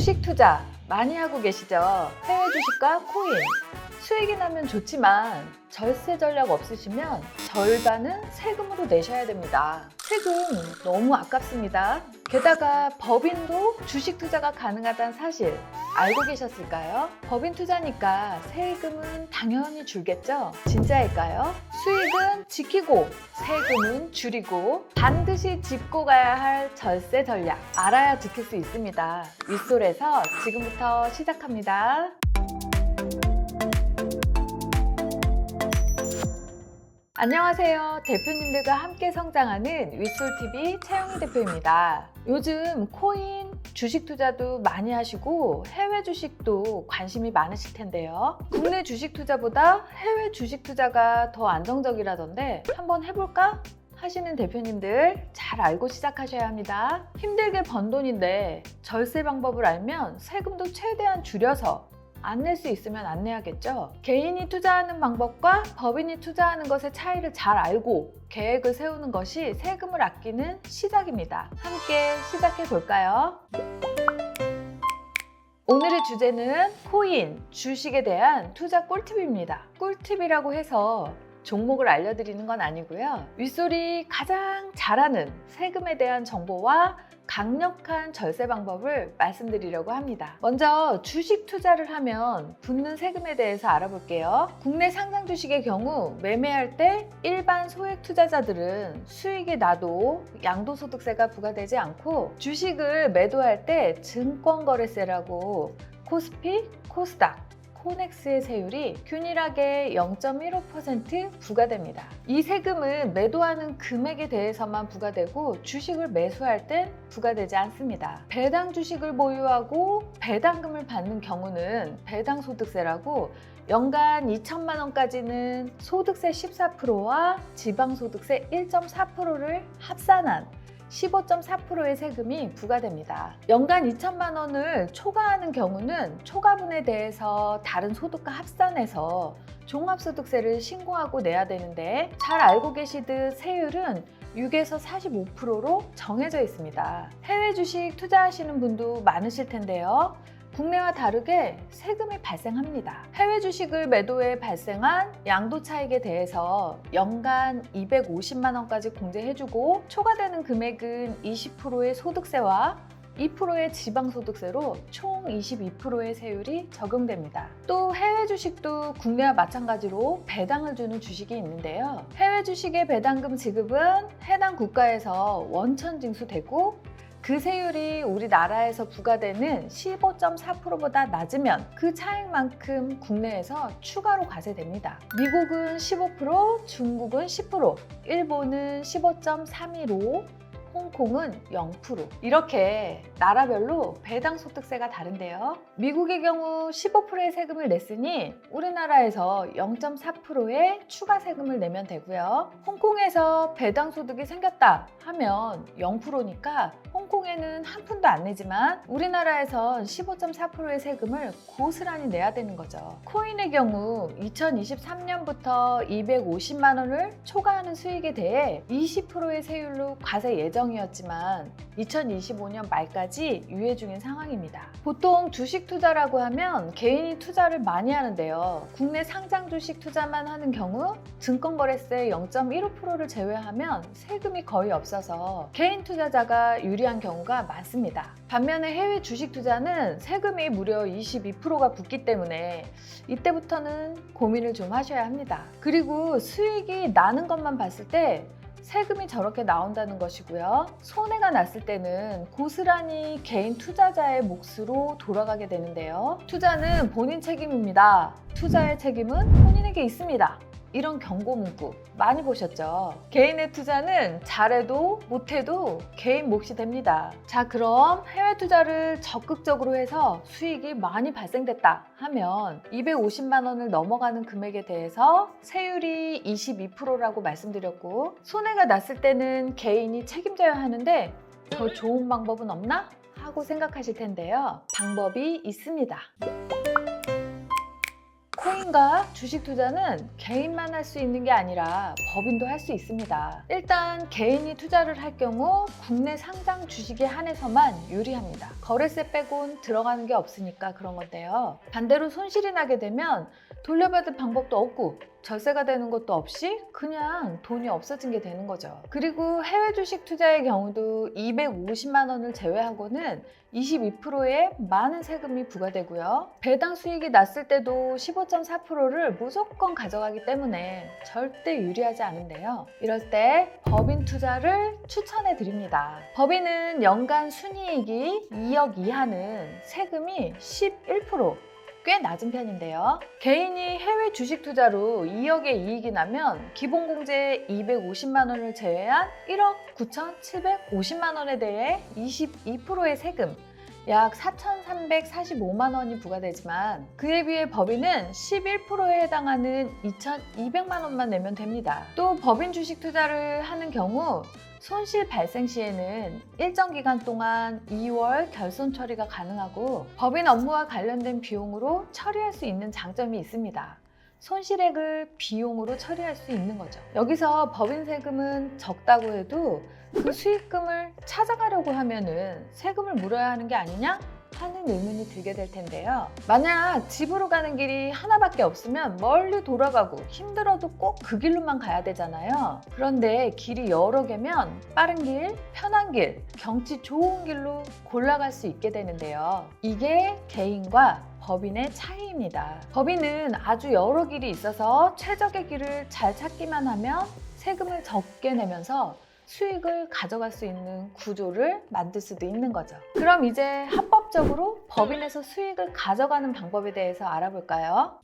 주식 투자 많이 하고 계시죠? 해외 주식과 코인. 수익이 나면 좋지만 절세 전략 없으시면 절반은 세금으로 내셔야 됩니다. 세금 너무 아깝습니다. 게다가 법인도 주식 투자가 가능하다는 사실 알고 계셨을까요? 법인 투자니까 세금은 당연히 줄겠죠? 진짜일까요? 수익은 지키고 세금은 줄이고 반드시 짚고 가야 할 절세 전략 알아야 지킬 수 있습니다. 윗솔에서 지금부터 시작합니다. 안녕하세요. 대표님들과 함께 성장하는 윗솔TV 최영희 대표입니다. 요즘 코인, 주식 투자도 많이 하시고 해외 주식도 관심이 많으실 텐데요. 국내 주식 투자보다 해외 주식 투자가 더 안정적이라던데 한번 해볼까? 하시는 대표님들 잘 알고 시작하셔야 합니다. 힘들게 번 돈인데 절세 방법을 알면 세금도 최대한 줄여서 안 낼 수 있으면 안 내야겠죠. 개인이 투자하는 방법과 법인이 투자하는 것의 차이를 잘 알고 계획을 세우는 것이 세금을 아끼는 시작입니다. 함께 시작해 볼까요? 오늘의 주제는 코인, 주식에 대한 투자 꿀팁입니다. 꿀팁이라고 해서 종목을 알려드리는 건 아니고요. 윗솔이 가장 잘하는 세금에 대한 정보와 강력한 절세 방법을 말씀드리려고 합니다. 먼저 주식 투자를 하면 붙는 세금에 대해서 알아볼게요. 국내 상장 주식의 경우 매매할 때 일반 소액 투자자들은 수익이 나도 양도소득세가 부과되지 않고 주식을 매도할 때 증권거래세라고 코스피, 코스닥, 코넥스의 세율이 균일하게 0.15% 부과됩니다. 이 세금은 매도하는 금액에 대해서만 부과되고 주식을 매수할 땐 부과되지 않습니다. 배당 주식을 보유하고 배당금을 받는 경우는 배당 소득세라고 연간 2천만 원까지는 소득세 14%와 지방소득세 1.4%를 합산한 15.4%의 세금이 부과됩니다. 연간 2천만 원을 초과하는 경우는 초과분에 대해서 다른 소득과 합산해서 종합소득세를 신고하고 내야 되는데 잘 알고 계시듯 세율은 6에서 45%로 정해져 있습니다. 해외 주식 투자하시는 분도 많으실 텐데요. 국내와 다르게 세금이 발생합니다. 해외 주식을 매도해 발생한 양도 차익에 대해서 연간 250만 원까지 공제해주고 초과되는 금액은 20%의 소득세와 2%의 지방소득세로 총 22%의 세율이 적용됩니다. 또 해외 주식도 국내와 마찬가지로 배당을 주는 주식이 있는데요. 해외 주식의 배당금 지급은 해당 국가에서 원천 징수되고 그 세율이 우리나라에서 부과되는 15.4%보다 낮으면 그 차액만큼 국내에서 추가로 과세됩니다. 미국은 15%, 중국은 10%, 일본은 15.32로 홍콩은 0% 이렇게 나라별로 배당 소득세가 다른데요. 미국의 경우 15%의 세금을 냈으니 우리나라에서 0.4%의 추가 세금을 내면 되고요. 홍콩에서 배당 소득이 생겼다 하면 0%니까 홍콩에는 한 푼도 안 내지만 우리나라에선 15.4%의 세금을 고스란히 내야 되는 거죠. 코인의 경우 2023년부터 250만 원을 초과하는 수익에 대해 20%의 세율로 과세 예정이었 지만 2025년 말까지 유예 중인 상황입니다. 보통 주식 투자라고 하면 개인이 투자를 많이 하는데요. 국내 상장 주식 투자만 하는 경우 증권거래세 0.15%를 제외하면 세금이 거의 없어서 개인 투자자가 유리한 경우가 많습니다. 반면에 해외 주식 투자는 세금이 무려 22%가 붙기 때문에 이때부터는 고민을 좀 하셔야 합니다. 그리고 수익이 나는 것만 봤을 때 세금이 저렇게 나온다는 것이고요. 손해가 났을 때는 고스란히 개인 투자자의 몫으로 돌아가게 되는데요. 투자는 본인 책임입니다. 투자의 책임은 본인에게 있습니다. 이런 경고 문구 많이 보셨죠? 개인의 투자는 잘해도 못해도 개인 몫이 됩니다. 자, 그럼 해외 투자를 적극적으로 해서 수익이 많이 발생됐다 하면 250만 원을 넘어가는 금액에 대해서 세율이 22%라고 말씀드렸고 손해가 났을 때는 개인이 책임져야 하는데 더 좋은 방법은 없나? 하고 생각하실 텐데요. 방법이 있습니다. 코인과 주식 투자는 개인만 할 수 있는 게 아니라 법인도 할 수 있습니다. 일단 개인이 투자를 할 경우 국내 상장 주식에 한해서만 유리합니다. 거래세 빼곤 들어가는 게 없으니까 그런 건데요. 반대로 손실이 나게 되면 돌려받을 방법도 없고 절세가 되는 것도 없이 그냥 돈이 없어진 게 되는 거죠. 그리고 해외 주식 투자의 경우도 250만 원을 제외하고는 22%의 많은 세금이 부과되고요. 배당 수익이 났을 때도 15.4%를 무조건 가져가기 때문에 절대 유리하지 않은데요. 이럴 때 법인 투자를 추천해 드립니다. 법인은 연간 순이익이 2억 이하는 세금이 11%. 꽤 낮은 편인데요. 개인이 해외 주식 투자로 2억의 이익이 나면 기본공제 250만 원을 제외한 1억 9,750만 원에 대해 22%의 세금, 약 4,345만 원이 부과되지만 그에 비해 법인은 11%에 해당하는 2,200만 원만 내면 됩니다. 또 법인 주식 투자를 하는 경우 손실 발생 시에는 일정 기간 동안 2월 결손 처리가 가능하고 법인 업무와 관련된 비용으로 처리할 수 있는 장점이 있습니다. 손실액을 비용으로 처리할 수 있는 거죠. 여기서 법인 세금은 적다고 해도 그 수익금을 찾아가려고 하면은 세금을 물어야 하는 게 아니냐? 하는 의문이 들게 될 텐데요. 만약 집으로 가는 길이 하나밖에 없으면 멀리 돌아가고 힘들어도 꼭 그 길로만 가야 되잖아요. 그런데 길이 여러 개면 빠른 길, 편한 길, 경치 좋은 길로 골라갈 수 있게 되는데요. 이게 개인과 법인의 차이입니다. 법인은 아주 여러 길이 있어서 최적의 길을 잘 찾기만 하면 세금을 적게 내면서 수익을 가져갈 수 있는 구조를 만들 수도 있는 거죠. 그럼 이제 합법적으로 법인에서 수익을 가져가는 방법에 대해서 알아볼까요?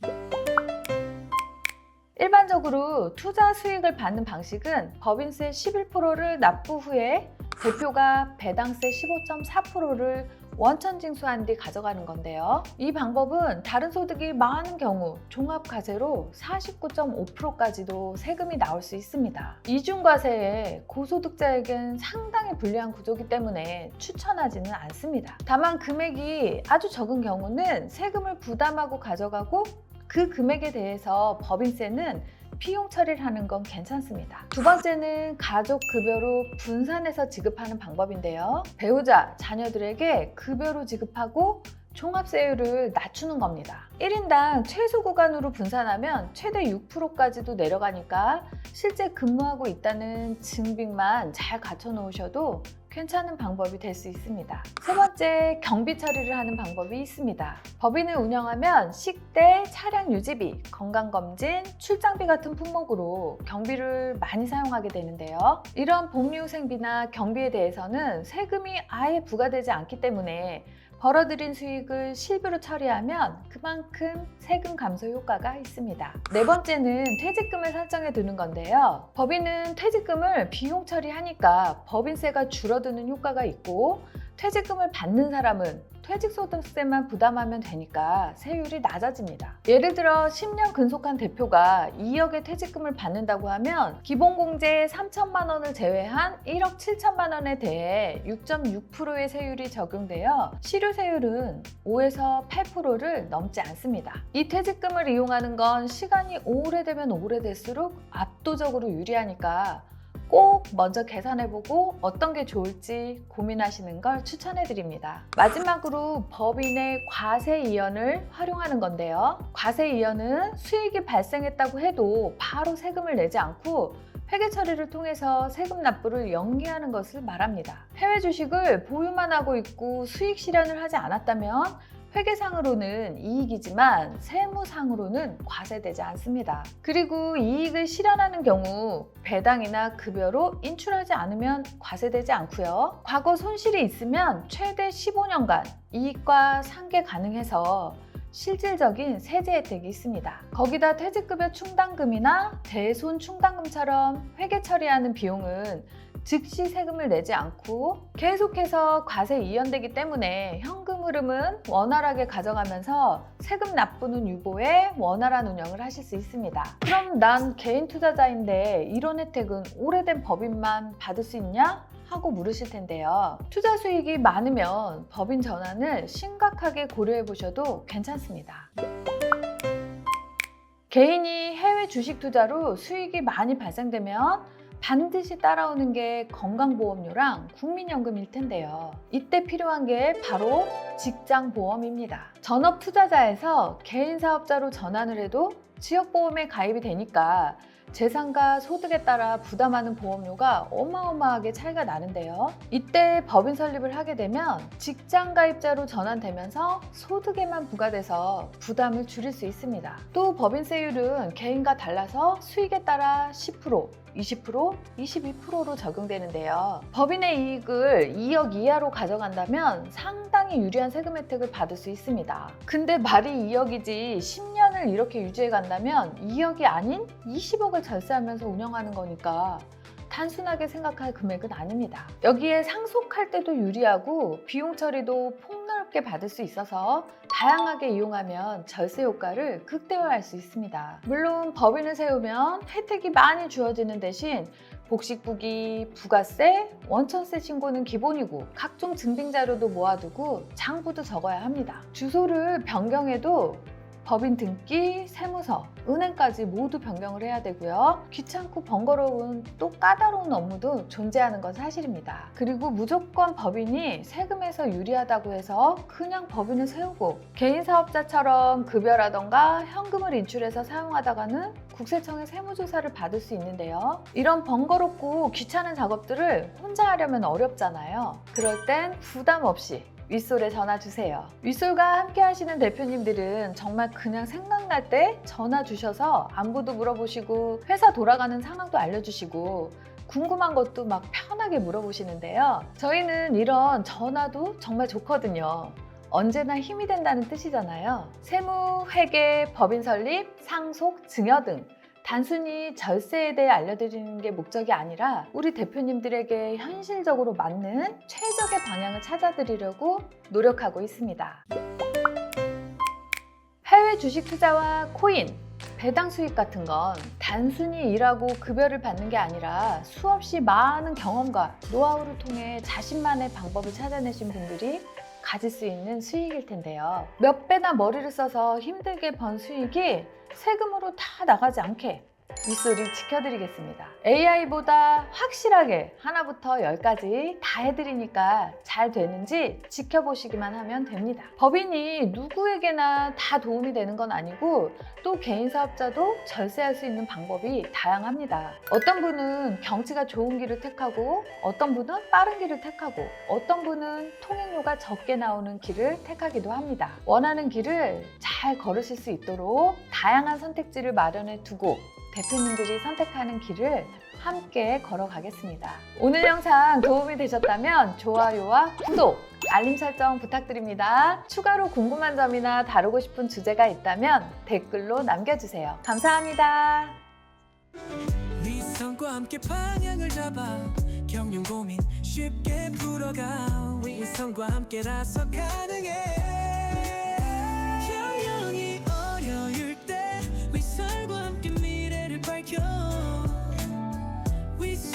일반적으로 투자 수익을 받는 방식은 법인세 11%를 납부 후에 대표가 배당세 15.4%를 원천 징수한 뒤 가져가는 건데요. 이 방법은 다른 소득이 많은 경우 종합과세로 49.5%까지도 세금이 나올 수 있습니다. 이중과세에 고소득자에겐 상당히 불리한 구조기 때문에 추천하지는 않습니다. 다만 금액이 아주 적은 경우는 세금을 부담하고 가져가고 그 금액에 대해서 법인세는 피용 처리를 하는 건 괜찮습니다. 두 번째는 가족 급여로 분산해서 지급하는 방법인데요. 배우자, 자녀들에게 급여로 지급하고 종합세율을 낮추는 겁니다. 1인당 최소 구간으로 분산하면 최대 6%까지도 내려가니까 실제 근무하고 있다는 증빙만 잘 갖춰 놓으셔도 괜찮은 방법이 될 수 있습니다. 세 번째, 경비 처리를 하는 방법이 있습니다. 법인을 운영하면 식대, 차량 유지비, 건강검진, 출장비 같은 품목으로 경비를 많이 사용하게 되는데요. 이런 복리후생비나 경비에 대해서는 세금이 아예 부과되지 않기 때문에 벌어들인 수익을 실비로 처리하면 그만큼 세금 감소 효과가 있습니다. 네 번째는 퇴직금을 설정해 두는 건데요. 법인은 퇴직금을 비용 처리하니까 법인세가 줄어드는 효과가 있고 퇴직금을 받는 사람은 퇴직소득세만 부담하면 되니까 세율이 낮아집니다. 예를 들어 10년 근속한 대표가 2억의 퇴직금을 받는다고 하면 기본공제 3천만 원을 제외한 1억 7천만 원에 대해 6.6%의 세율이 적용되어 실효세율은 5에서 8%를 넘지 않습니다. 이 퇴직금을 이용하는 건 시간이 오래되면 오래될수록 압도적으로 유리하니까 꼭 먼저 계산해보고 어떤 게 좋을지 고민하시는 걸 추천해드립니다. 마지막으로 법인의 과세 이연을 활용하는 건데요. 과세 이연은 수익이 발생했다고 해도 바로 세금을 내지 않고 회계 처리를 통해서 세금 납부를 연기하는 것을 말합니다. 해외 주식을 보유만 하고 있고 수익 실현을 하지 않았다면 회계상으로는 이익이지만 세무상으로는 과세되지 않습니다. 그리고 이익을 실현하는 경우 배당이나 급여로 인출하지 않으면 과세되지 않고요. 과거 손실이 있으면 최대 15년간 이익과 상계 가능해서 실질적인 세제 혜택이 있습니다. 거기다 퇴직급여 충당금이나 대손 충당금처럼 회계 처리하는 비용은 즉시 세금을 내지 않고 계속해서 과세 이연되기 때문에 현금 흐름은 원활하게 가져가면서 세금 납부는 유보해 원활한 운영을 하실 수 있습니다. 그럼 난 개인 투자자인데 이런 혜택은 오래된 법인만 받을 수 있냐? 하고 물으실 텐데요. 투자 수익이 많으면 법인 전환을 심각하게 고려해 보셔도 괜찮습니다. 개인이 해외 주식 투자로 수익이 많이 발생되면 반드시 따라오는 게 건강보험료랑 국민연금일 텐데요. 이때 필요한 게 바로 직장보험입니다. 전업 투자자에서 개인 사업자로 전환을 해도 지역보험에 가입이 되니까 재산과 소득에 따라 부담하는 보험료가 어마어마하게 차이가 나는데요. 이때 법인 설립을 하게 되면 직장 가입자로 전환되면서 소득에만 부과돼서 부담을 줄일 수 있습니다. 또 법인세율은 개인과 달라서 수익에 따라 10%, 20%, 22%로 적용되는데요. 법인의 이익을 2억 이하로 가져간다면 상당히 유리한 세금 혜택을 받을 수 있습니다. 근데 말이 2억이지 10년을 이렇게 유지해 간다면 2억이 아닌 20억을 절세하면서 운영하는 거니까 단순하게 생각할 금액은 아닙니다. 여기에 상속할 때도 유리하고 비용 처리도 폭 넓게 받을 수 있어서 다양하게 이용하면 절세 효과를 극대화할 수 있습니다. 물론 법인을 세우면 혜택이 많이 주어지는 대신 복식부기, 부가세, 원천세 신고는 기본이고 각종 증빙 자료도 모아두고 장부도 적어야 합니다. 주소를 변경해도 법인 등기, 세무서, 은행까지 모두 변경을 해야 되고요. 귀찮고 번거로운 또 까다로운 업무도 존재하는 건 사실입니다. 그리고 무조건 법인이 세금에서 유리하다고 해서 그냥 법인을 세우고 개인 사업자처럼 급여라던가 현금을 인출해서 사용하다가는 국세청의 세무조사를 받을 수 있는데요. 이런 번거롭고 귀찮은 작업들을 혼자 하려면 어렵잖아요. 그럴 땐 부담 없이 윗솔에 전화 주세요. 윗솔과 함께 하시는 대표님들은 정말 그냥 생각날 때 전화 주셔서 안부도 물어보시고 회사 돌아가는 상황도 알려주시고 궁금한 것도 막 편하게 물어보시는데요. 저희는 이런 전화도 정말 좋거든요. 언제나 힘이 된다는 뜻이잖아요. 세무, 회계, 법인 설립, 상속, 증여 등 단순히 절세에 대해 알려드리는 게 목적이 아니라 우리 대표님들에게 현실적으로 맞는 최적의 방향을 찾아드리려고 노력하고 있습니다. 해외 주식 투자와 코인, 배당 수익 같은 건 단순히 일하고 급여를 받는 게 아니라 수없이 많은 경험과 노하우를 통해 자신만의 방법을 찾아내신 분들이 가질 수 있는 수익일 텐데요. 몇 배나 머리를 써서 힘들게 번 수익이 세금으로 다 나가지 않게 윗소리 지켜드리겠습니다. AI보다 확실하게 하나부터 열까지 다 해드리니까 잘 되는지 지켜보시기만 하면 됩니다. 법인이 누구에게나 다 도움이 되는 건 아니고 또 개인 사업자도 절세할 수 있는 방법이 다양합니다. 어떤 분은 경치가 좋은 길을 택하고 어떤 분은 빠른 길을 택하고 어떤 분은 통행료가 적게 나오는 길을 택하기도 합니다. 원하는 길을 잘 걸으실 수 있도록 다양한 선택지를 마련해 두고 대표님들이 선택하는 길을 함께 걸어가겠습니다. 오늘 영상 도움이 되셨다면 좋아요와 구독, 알림 설정 부탁드립니다. 추가로 궁금한 점이나 다루고 싶은 주제가 있다면 댓글로 남겨주세요. 감사합니다. 함께 방향을 잡아 경영 고민 쉽게 풀어가 위선과 함께라서 가능해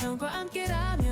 위선과 함께라면